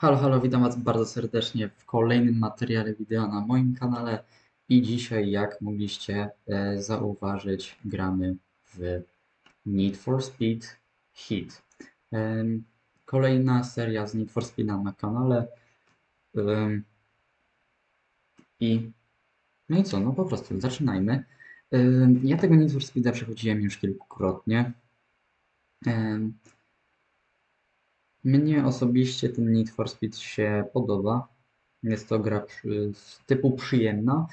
Halo, halo, witam Was bardzo serdecznie w kolejnym materiale wideo na moim kanale i dzisiaj, jak mogliście e, zauważyć, gramy w Need for Speed. Em, kolejna seria z Need for Speeda na kanale i no i co, no po prostu zaczynajmy. Ja tego Need for Speeda przechodziłem już kilkukrotnie. Mnie osobiście ten Need for Speed się podoba. Jest to gra przy, z typu przyjemna,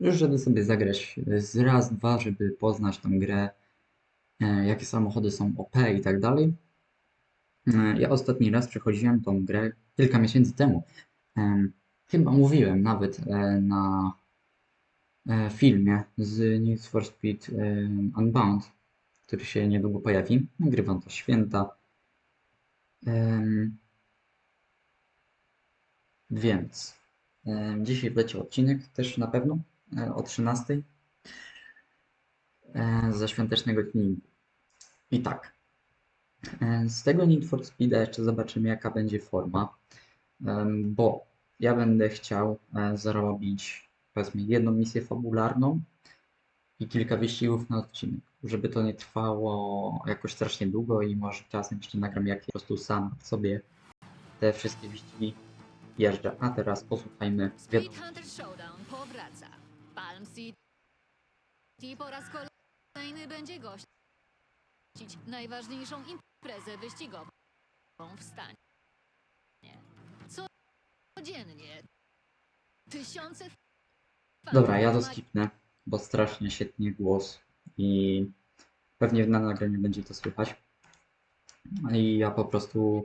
żeby sobie zagrać z raz, dwa, żeby poznać tą grę, e, jakie samochody są OP i tak dalej. E, Ja ostatni raz przechodziłem tą grę kilka miesięcy temu. Em, Chyba mówiłem nawet e, na e, filmie z Need for Speed Unbound, który się niedługo pojawi. Nagrywam to święta. Em, Więc em, dzisiaj wleci odcinek też na pewno e, o 13 e, ze świątecznego filmu. I tak, e, z tego Need for Speeda jeszcze zobaczymy jaka będzie forma, bo ja będę chciał zrobić powiedzmy jedną misję fabularną i kilka wyścigów na odcinek, żeby to nie trwało jakoś strasznie długo i może czasem jeszcze nagram jak po prostu sam sobie te wszystkie wyścigi jeżdżę. A teraz posłuchajmy Speed wiadomości. Hunter Showdown powraca. Palm City po raz kolejny będzie gościć najważniejszą imprezę wyścigową w stanie. Codziennie tysiące Dobra, ja to skipnę, bo strasznie się tnie głos i pewnie na nagraniu będzie to słychać. I ja po prostu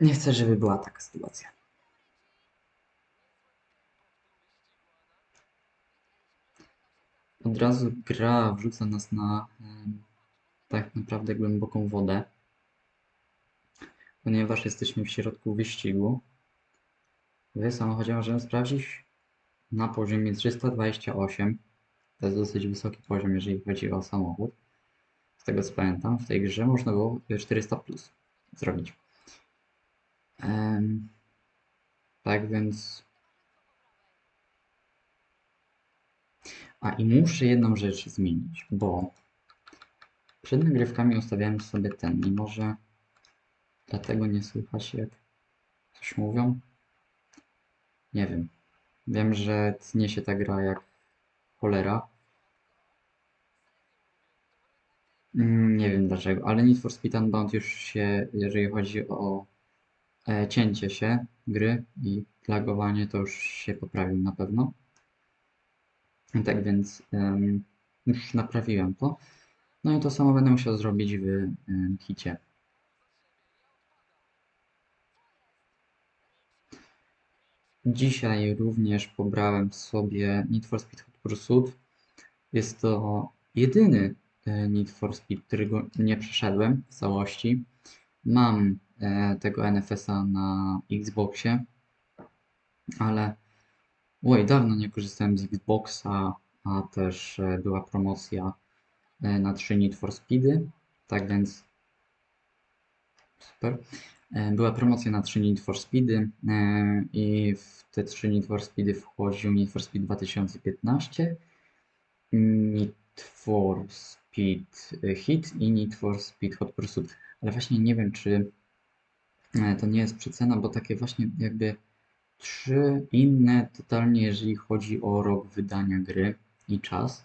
nie chcę, żeby była taka sytuacja. Od razu gra wrzuca nas na tak naprawdę głęboką wodę, ponieważ jesteśmy w środku wyścigu. W samochodzie możemy sprawdzić na poziomie 328. To jest dosyć wysoki poziom, jeżeli chodzi o samochód. Z tego co pamiętam, w tej grze można było 400 plus zrobić. Em, tak więc. A i muszę jedną rzecz zmienić, bo przed nagrywkami ustawiałem sobie ten i może dlatego nie słychać jak coś mówią. Nie wiem. Wiem, że tnie się ta gra jak cholera. Mm, Nie wiem dlaczego, ale Need for Speed Unbound już się, jeżeli chodzi o e, cięcie się gry i lagowanie, to już się poprawił na pewno. Tak więc em, już naprawiłem to. No i to samo będę musiał zrobić w em, hicie. Dzisiaj również pobrałem sobie Need for Speed Hot Pursuit. Jest to jedyny e, Need for Speed, którego nie przeszedłem w całości. Mam e, tego NFS-a na Xboxie, ale oj, dawno nie korzystałem z Xboxa, a też e, była promocja na 3 Need for Speedy, tak więc super. E, Była promocja na 3 Need for Speedy e, i w te 3 Need for Speedy wchodził Need for Speed 2015, Need for Speed Hit i Need for Speed Hot Pursuit. Ale właśnie nie wiem, czy e, to nie jest przecena, bo takie właśnie jakby trzy inne totalnie, jeżeli chodzi o rok wydania gry i czas,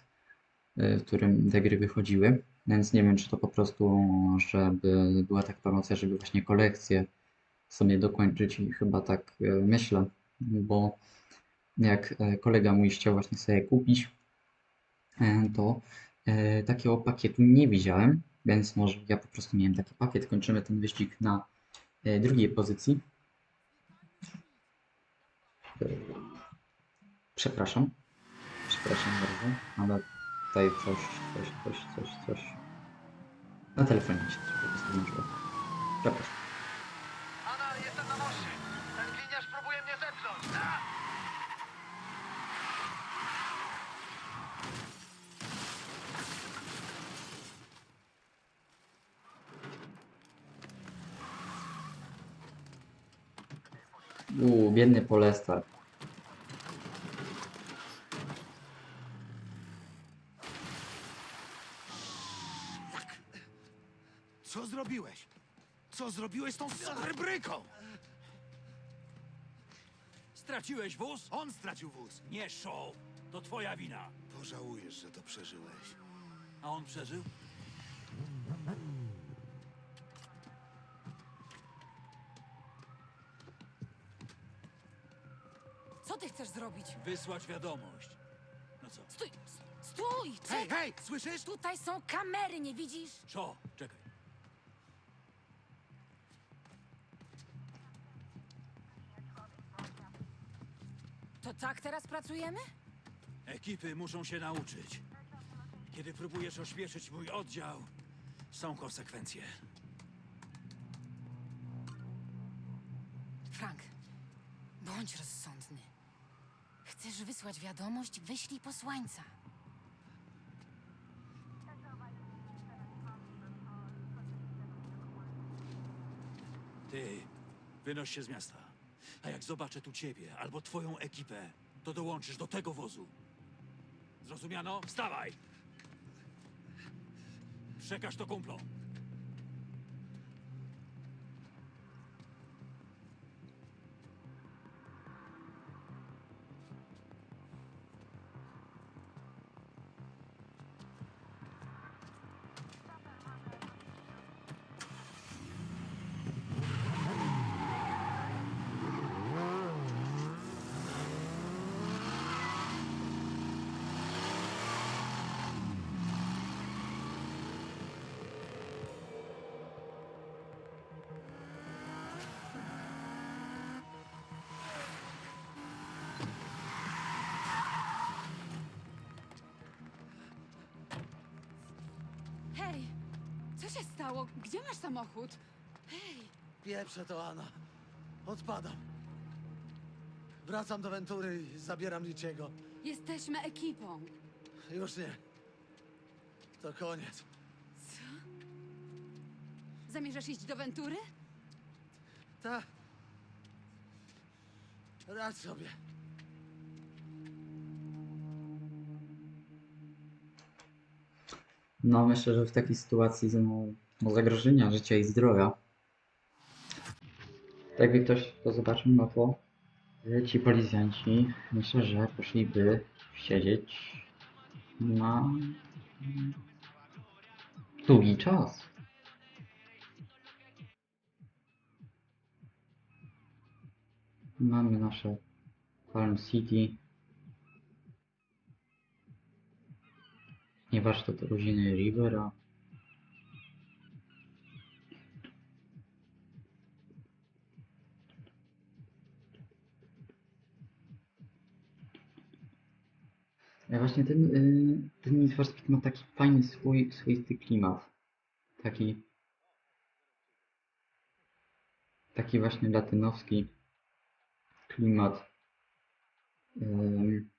w którym te gry wychodziły. Więc nie wiem, czy to po prostu, żeby była taka promocja, żeby właśnie kolekcję sobie dokończyć i chyba tak e, myślę, bo jak e, kolega mój chciał właśnie sobie kupić, e, to takiego pakietu nie widziałem, więc może ja po prostu miałem taki pakiet. Kończymy ten wyścig na drugiej pozycji. Przepraszam. Przepraszam bardzo, ale tutaj coś, coś, coś, coś, coś. Na telefonie się sobie zaznaczyło. Przepraszam. Uuu, biedny Polestar. Zrobiłeś z tą srebryką? Straciłeś wóz? On stracił wóz. Nie show. To twoja wina. Pożałujesz, że to przeżyłeś. A on przeżył? Co ty chcesz zrobić? Wysłać wiadomość. No co? Stój! s- Stój! Hej, Czekaj! hej, słyszysz? Tutaj są kamery, nie widzisz? Szo, tak teraz pracujemy? Ekipy muszą się nauczyć. Kiedy próbujesz ośmieszyć mój oddział, są konsekwencje. Frank, bądź rozsądny. Chcesz wysłać wiadomość? Wyślij posłańca. Ty, wynoś się z miasta. A jak zobaczę tu ciebie albo twoją ekipę, to dołączysz do tego wozu. Zrozumiano? Wstawaj! Przekaż to kumplom. Co się stało? Gdzie masz samochód? Pieprzę to, Anna. Odpadam. Wracam do Ventury i zabieram Lichiego. Jesteśmy ekipą. Już nie. To koniec. Co? Zamierzasz iść do Ventury? Ta. Radź sobie. No, myślę, że w takiej sytuacji no, no, zagrożenia życia i zdrowia. Tak jakby ktoś to zobaczył, no to y, ci policjanci myślę, że poszliby siedzieć na długi czas. Mamy nasze Palm City. Nie warsztat rodziny Rivera. Ja właśnie ten, y, ten Need for Speed ma taki fajny swój, swoisty klimat. Taki taki właśnie latynowski klimat. Ym,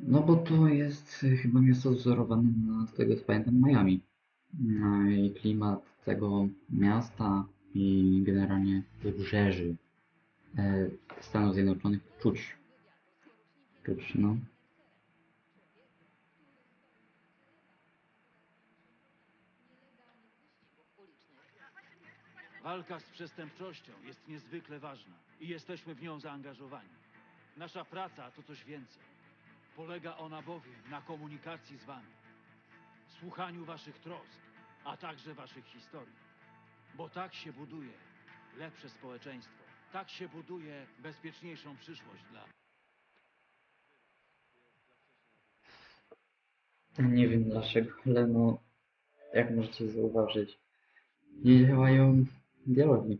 no bo to jest y, chyba miasto wzorowane na, z tego co pamiętam, Miami. No i klimat tego miasta i generalnie wybrzeży e, Stanów Zjednoczonych czuć. Czuć, no. Walka z przestępczością jest niezwykle ważna i jesteśmy w nią zaangażowani. Nasza praca to coś więcej. Polega ona bowiem na komunikacji z wami, słuchaniu waszych trosk, a także waszych historii. Bo tak się buduje lepsze społeczeństwo. Tak się buduje bezpieczniejszą przyszłość dla. Nie wiem dlaczego, ale no, jak możecie zauważyć, nie działają dialogi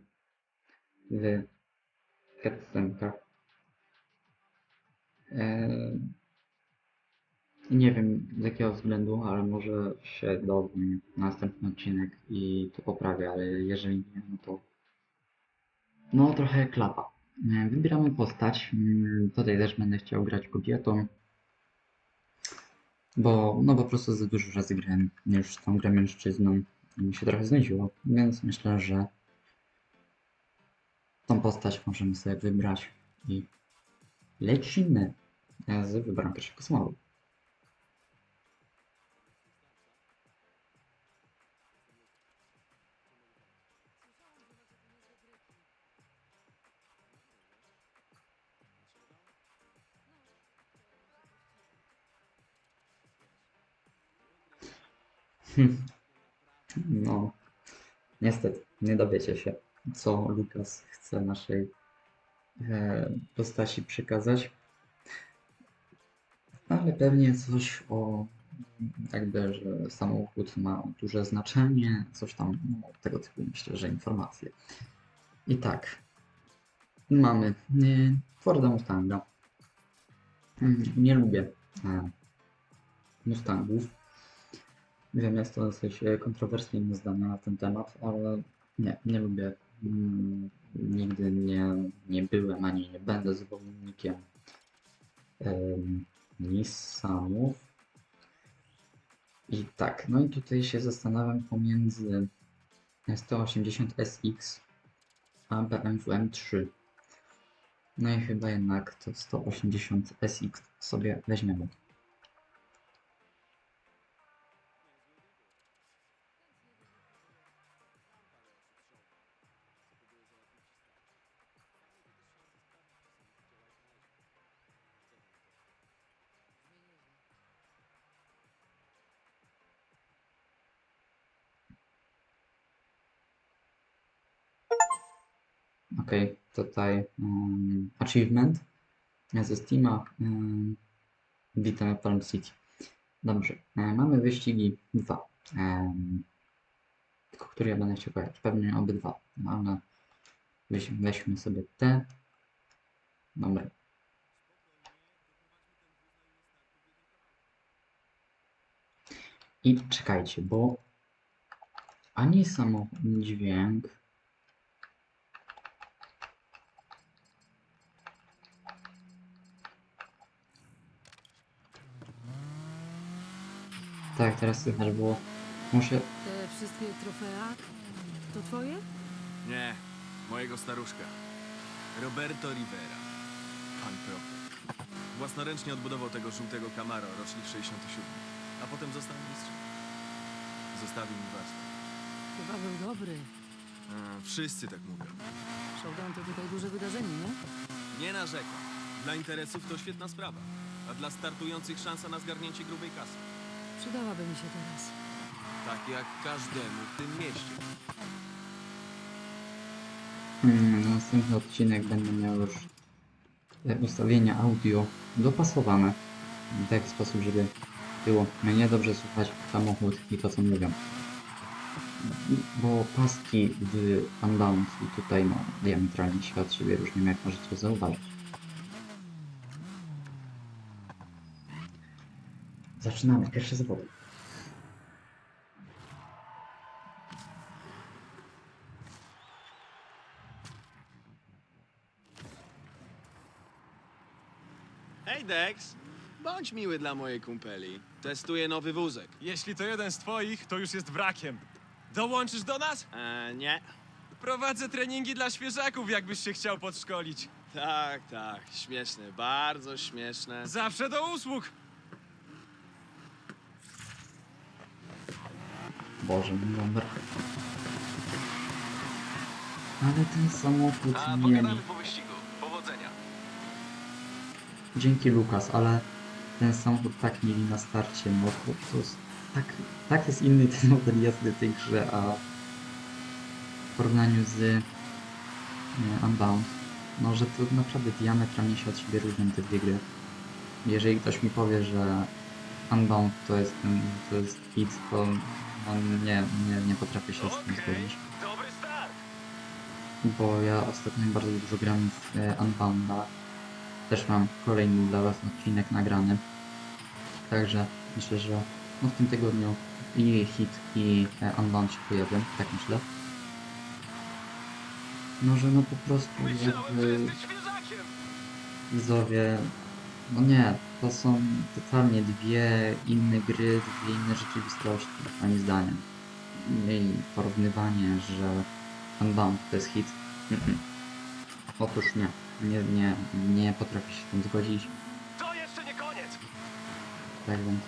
w cutscenkach. Eee, nie wiem z jakiego względu, ale może się dowiem następny odcinek i to poprawię, ale jeżeli nie, no to no trochę klapa. Eee, Wybieramy postać. Mm, Tutaj też będę chciał grać kobietą. Bo no po prostu za dużo razy grałem już tą grę mężczyzną i mi się trochę znudziło, więc myślę, że tą postać możemy sobie wybrać i lecimy z wyborem pierwszego smalu. No, niestety, nie dowiecie się, co Lukas chce naszej e, postaci przekazać. Ale pewnie coś o jakby, że samochód ma duże znaczenie, coś tam no, tego typu myślę, że informacje. I tak, mamy e, Forda Mustanga. Mm, Nie lubię e, Mustangów. Wiem, jest to dosyć e, kontrowersyjne zdanie na ten temat, ale nie, nie lubię. Mm, Nigdy nie, nie byłem ani nie będę zwolennikiem em, Nissanów. I tak, no i tutaj się zastanawiam pomiędzy 180 SX a BMW M3. No i chyba jednak to 180 SX sobie weźmiemy. Ok, tutaj um, achievement ze Steama. Um, witamy w Palm City. Dobrze, e, mamy wyścigi dwa. Um, tylko który ja będę chciał pojechać? Pewnie obydwa, no ale weź, weźmy sobie te. Dobra. I czekajcie, bo ani samochód dźwięk Tak, teraz słychać było. Muszę. Te wszystkie trofea to twoje? Nie, mojego staruszka. Roberto Rivera. Pan profe. Własnoręcznie odbudował tego żółtego Camaro, rocznik 67. A potem został mistrzem. Zostawił mi warsztat. Chyba był dobry. A, wszyscy tak mówią. Showdown to tutaj duże wydarzenie, nie? Nie narzekam. Dla interesów to świetna sprawa. A dla startujących szansa na zgarnięcie grubej kasy. Przydałaby mi się teraz. Tak jak każdemu w tym mieście. Mm, na następny odcinek będę miał już e, ustawienia audio dopasowane w taki sposób, żeby było mnie dobrze słuchać samochód i to co mówią. Bo paski w Unbound i tutaj no diametralnie się od siebie różnią, jak możecie zauważyć. Zaczynamy pierwsze zawody. Hej Dex! Bądź miły dla mojej kumpeli. Testuję nowy wózek. Jeśli to jeden z twoich, to już jest wrakiem. Dołączysz do nas? Eee, nie. Prowadzę treningi dla świeżaków, jakbyś się chciał podszkolić. Tak, tak. Śmieszne, bardzo śmieszne. Zawsze do usług. Boże, dobra. Ale ten samochód A nie pogadamy po wyścigu. Powodzenia. Dzięki Lukas, ale ten samochód tak mieli na starcie, no po prostu tak, tak jest inny ten model jazdy tej grze, a w porównaniu z nie, Unbound, no że to naprawdę diametralnie się od siebie różnią te dwie gry. Jeżeli ktoś mi powie, że Unbound to jest ten, to jest hit, to no nie, nie, nie potrafię się z tym zgodzić. Bo ja ostatnio bardzo dużo gram w e, Unbounda. Też mam kolejny dla Was odcinek nagrany. Także myślę, że no w tym tygodniu i Hit i e, Unbound się pojawią, tak myślę. No, że no po prostu jakby widzowie, no nie, to są totalnie dwie inne gry, dwie inne rzeczywistości, moim zdaniem. I porównywanie, że Unbound to jest hit, mm -mm. Otóż nie. Nie, nie, nie potrafię się z tym zgodzić. To jeszcze nie koniec! Tak więc.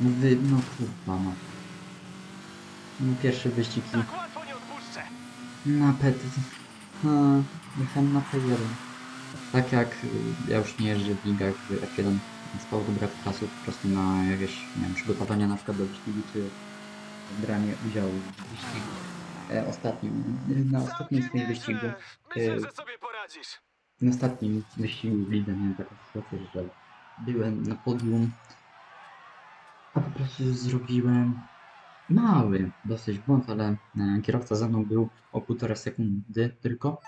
No wy, no kurwa no. Pierwszy wyścig i Tak łatwo nie odpuszczę! na P... No, jechałem na P1. Tak jak y, ja już nie jeżdżę w ligach w F1 z powodu braku czasu, po prostu na jakieś, nie wiem, przygotowania na przykład do wyścigu, czy branie udziału w wyścigu. E, ostatnim, na ostatnim Myślę, e, że sobie poradzisz. na ostatnim wyścigu w lidze miałem taką sytuację, że byłem na podium, a po prostu zrobiłem mały dosyć błąd, ale e, kierowca za mną był o półtora sekundy tylko.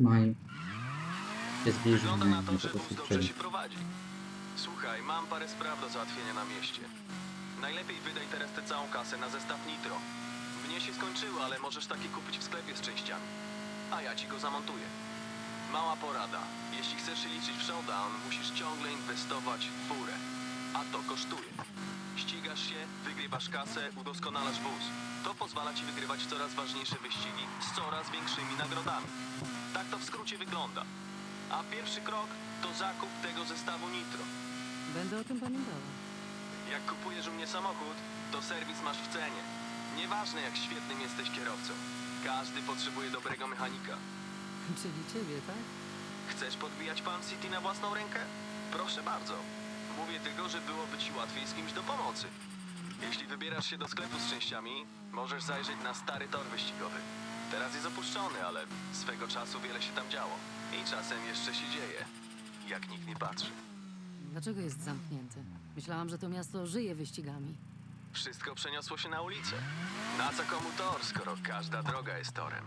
No i się zbliżył Wygląda na to, że wóz dobrze się prowadzi. Słuchaj, mam parę spraw do załatwienia na mieście. Najlepiej wydaj teraz tę całą kasę na zestaw Nitro. Mnie się skończyło, ale możesz taki kupić w sklepie z częściami. A ja ci go zamontuję. Mała porada. Jeśli chcesz liczyć w showdown, musisz ciągle inwestować w furę. A to kosztuje. Ścigasz się, wygrywasz kasę, udoskonalasz wóz. To pozwala ci wygrywać coraz ważniejsze wyścigi z coraz większymi nagrodami. Tak to w skrócie wygląda. A pierwszy krok to zakup tego zestawu Nitro. Będę o tym pamiętała. Jak kupujesz u mnie samochód, to serwis masz w cenie. Nieważne jak świetnym jesteś kierowcą. Każdy potrzebuje dobrego mechanika. Czyli ciebie, tak? Chcesz podbijać Palm City na własną rękę? Proszę bardzo. Mówię tylko, że byłoby ci łatwiej z kimś do pomocy. Jeśli wybierasz się do sklepu z częściami, możesz zajrzeć na stary tor wyścigowy. Teraz jest opuszczony, ale swego czasu wiele się tam działo. I czasem jeszcze się dzieje, jak nikt nie patrzy. Dlaczego jest zamknięty? Myślałam, że to miasto żyje wyścigami. Wszystko przeniosło się na ulicę. Na co komu tor, skoro każda droga jest torem?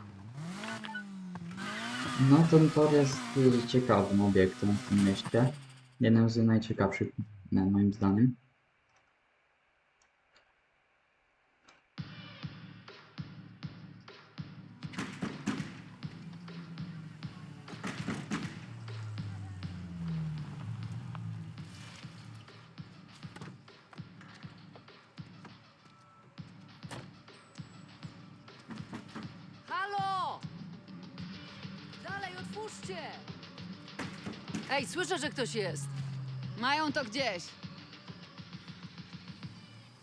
No ten tor jest y, ciekawym obiektem w tym mieście. Jednym z najciekawszych, moim zdaniem. Słyszę, że ktoś jest. Mają to gdzieś.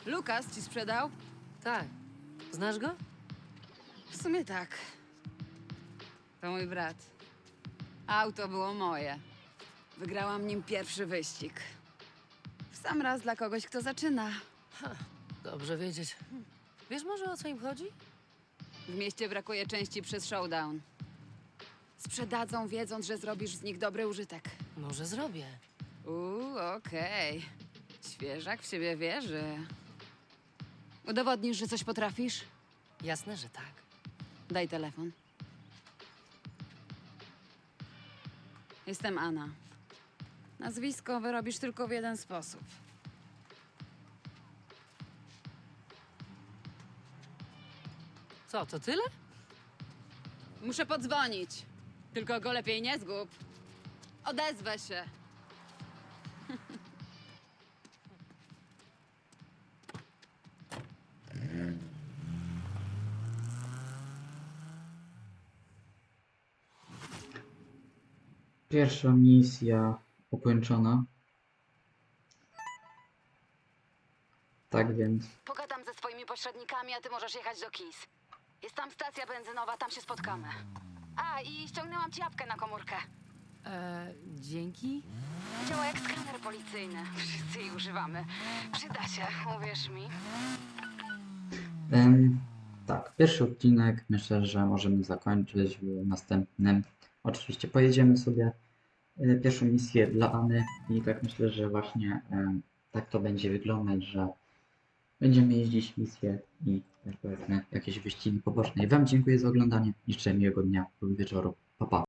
Lukas ci sprzedał? Tak. Znasz go? W sumie tak. To mój brat. Auto było moje. Wygrałam nim pierwszy wyścig. W sam raz dla kogoś, kto zaczyna. Dobrze wiedzieć. Wiesz może o co im chodzi? W mieście brakuje części przez showdown. Sprzedadzą, wiedząc, że zrobisz z nich dobry użytek. Może zrobię. Uuu, okej. Świeżak w siebie wierzy. Udowodnisz, że coś potrafisz? Jasne, że tak. Daj telefon. Jestem Anna. Nazwisko wyrobisz tylko w jeden sposób. Co, to tyle? Muszę podzwonić. Tylko go lepiej nie zgub. Odezwę się. Pierwsza misja ukończona. Tak więc Pogadam ze swoimi pośrednikami, a ty możesz jechać do Kis. Jest tam stacja benzynowa, tam się spotkamy. A, i ściągnęłam ci apkę na komórkę. E, dzięki. Działa jak skaner policyjny. Wszyscy jej używamy. Przyda się, uwierz mi. Em, tak, pierwszy odcinek myślę, że możemy zakończyć w następnym. Oczywiście pojedziemy sobie e, pierwszą misję dla Any i tak myślę, że właśnie em, tak to będzie wyglądać, że będziemy jeździć misję i jak powiedzmy jakieś wyścigi poboczne. I Wam dziękuję za oglądanie i życzę miłego dnia lub wieczoru. Pa, pa.